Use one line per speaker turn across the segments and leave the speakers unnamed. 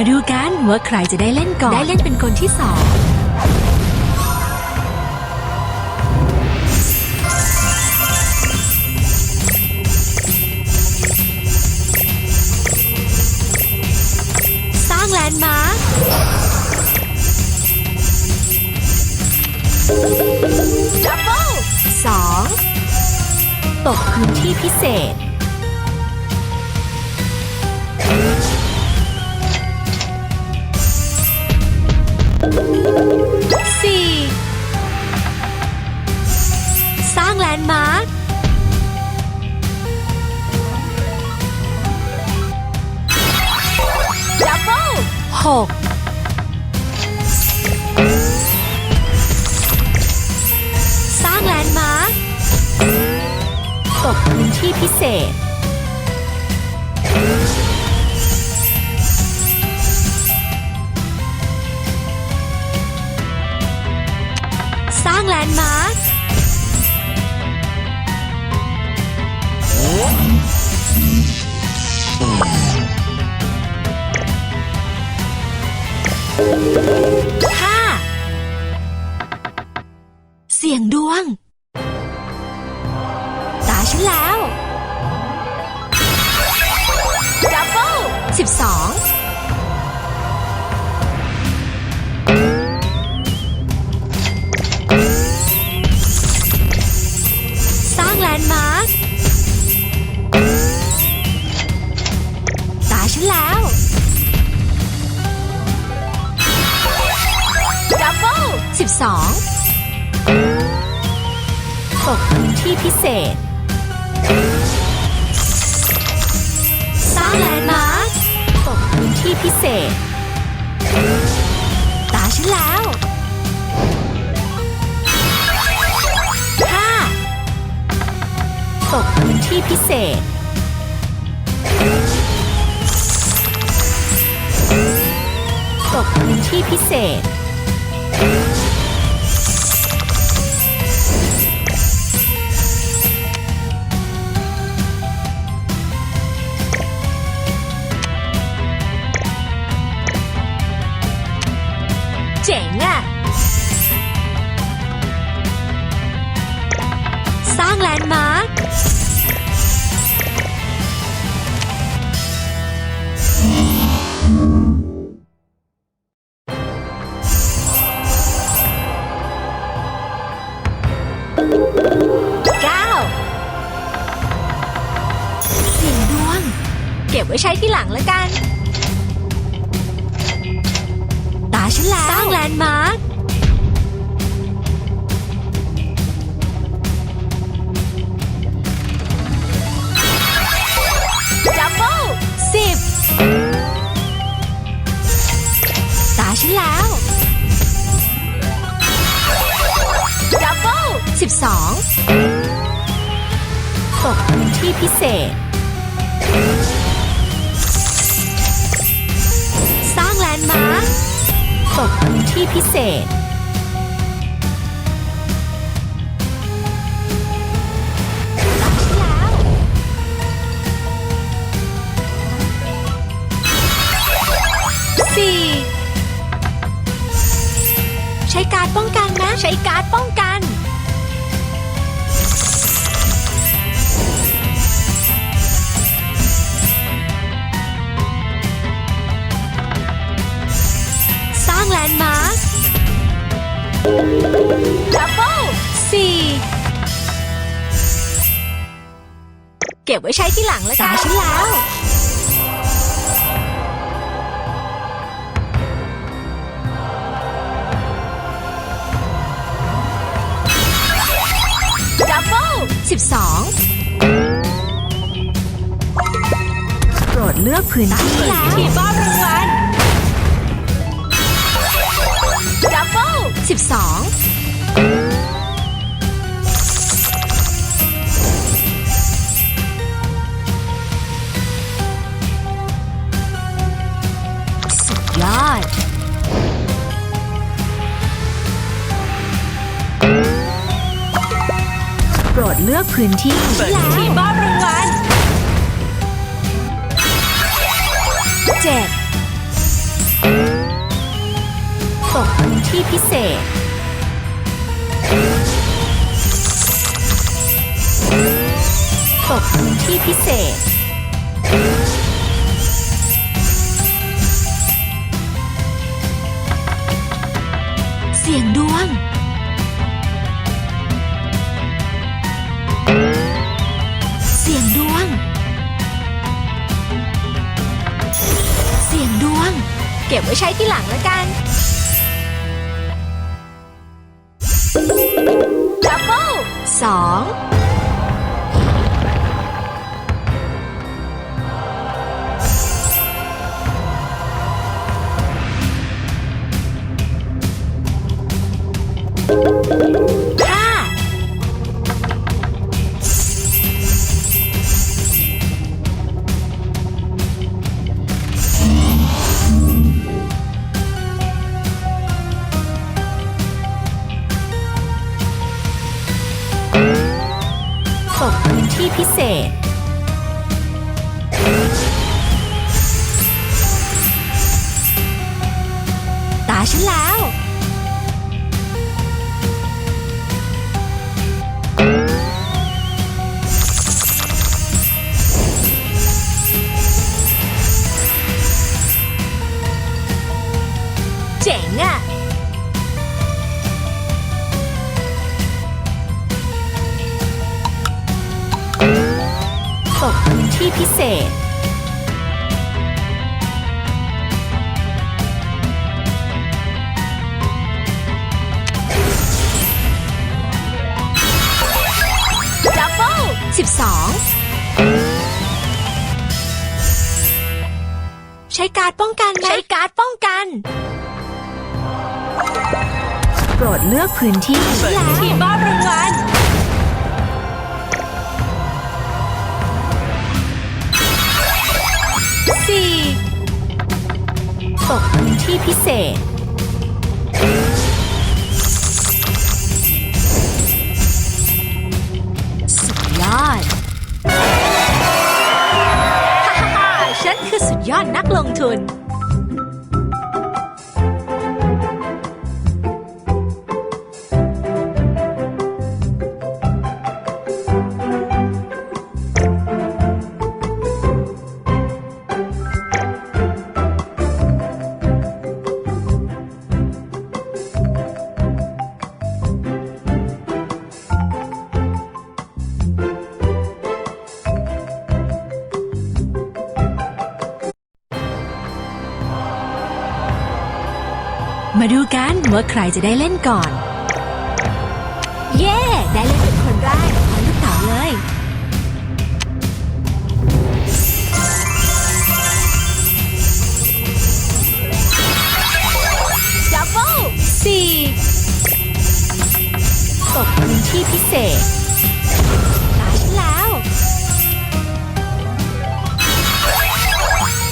มาดูกันว่าใครจะได้เล่นก่อน ได้เล่นเป็นคนที่สอง สร้างแลนด์มาร์คดับเบิลสองตกพื้นที่พิเศษ สี่สร้างแลนด์มาร์คดับเบิลหกสร้างแลนด์มาร์คตกพื้นที่พิเศษ สร้างแลนด์มาร์คห้าเสียงดวง ตาฉันแล้วดับเบิลสิบสอง 12ตกพื้นที่พิเศษสร้างแลนด์มาร์คตกพื้นที่พิเศษ ตาฉันแล้ว5ตกพื้นที่พิเศษตกพื้นที่พิเศษ พิเศษ สร้างแลนด์มาร์คตกพื้นที่พิเศษตามฉันแล้วสี่ใช้การดป้องกันนะ ใช้การดป้องกัน แลนด์มาร์คดับเบิลสี่เก็บไว้ใช้ที่หลังแล้วกันตาฉันแล้ว ดับเบิลสิบสองโปรดเลือกพื้นที่แล้วที่มอบรางวัล ดับเบิลสิบสองสุดยอดโปรดเลือกพื้นที่
เปิดพื้นที่มอบรางวัล
เจ็ด ตกพื้นที่พิเศษ ตกพื้นที่พิเศษ เสียงดวง เสียงดวง เสียงดวง เก็บไว้ใช้ที่หลังแล้วกัน สองห้า ที่พิเศษ ตาฉันแล้ว เจ๋งอะ ที่พิเศษ ดับเบิลสิบสองใช้การ์ดป้องกันไหมใช้การ์ดป้องกัน โปรดเลือกพื้นที่แล้วที่มอบรางวัล ษ สุดยอด ฮ่าฮ่าฮ่าฉันคือสุดยอดนักลงทุน มาดูกันว่าใครจะได้เล่นก่อน เย้ ได้เล่นเป็นคนแรกขอลูกเต๋าเลย ดับเบิลสี่ตกพื้นที่พิเศษตาฉันแล้ว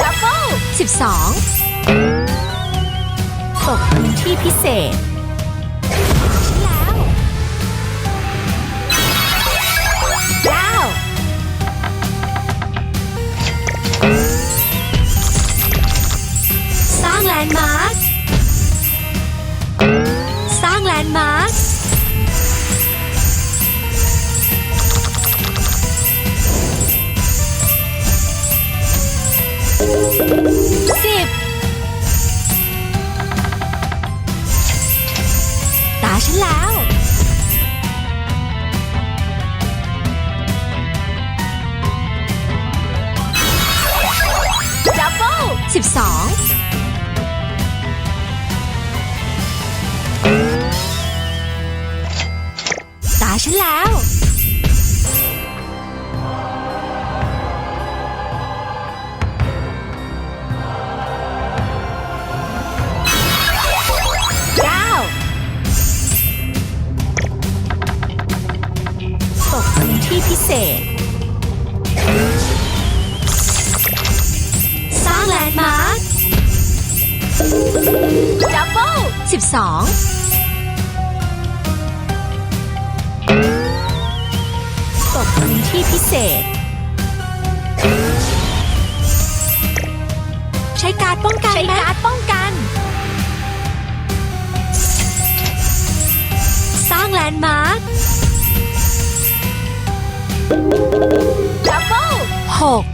ดับเบิลสิบสอง กพื้นที่พิเศษ แล้วเก้าสร้างแลนด์มาร์คสร้างแลนด์มาร์ค 2 ตาฉันแล้ว ที่พิเศษ ใช้การ์ดป้องกัน
ใช้
ไหม
การ์ดป้องกัน
สร้างแลนด์มาร์ค
ดับเบิล
หก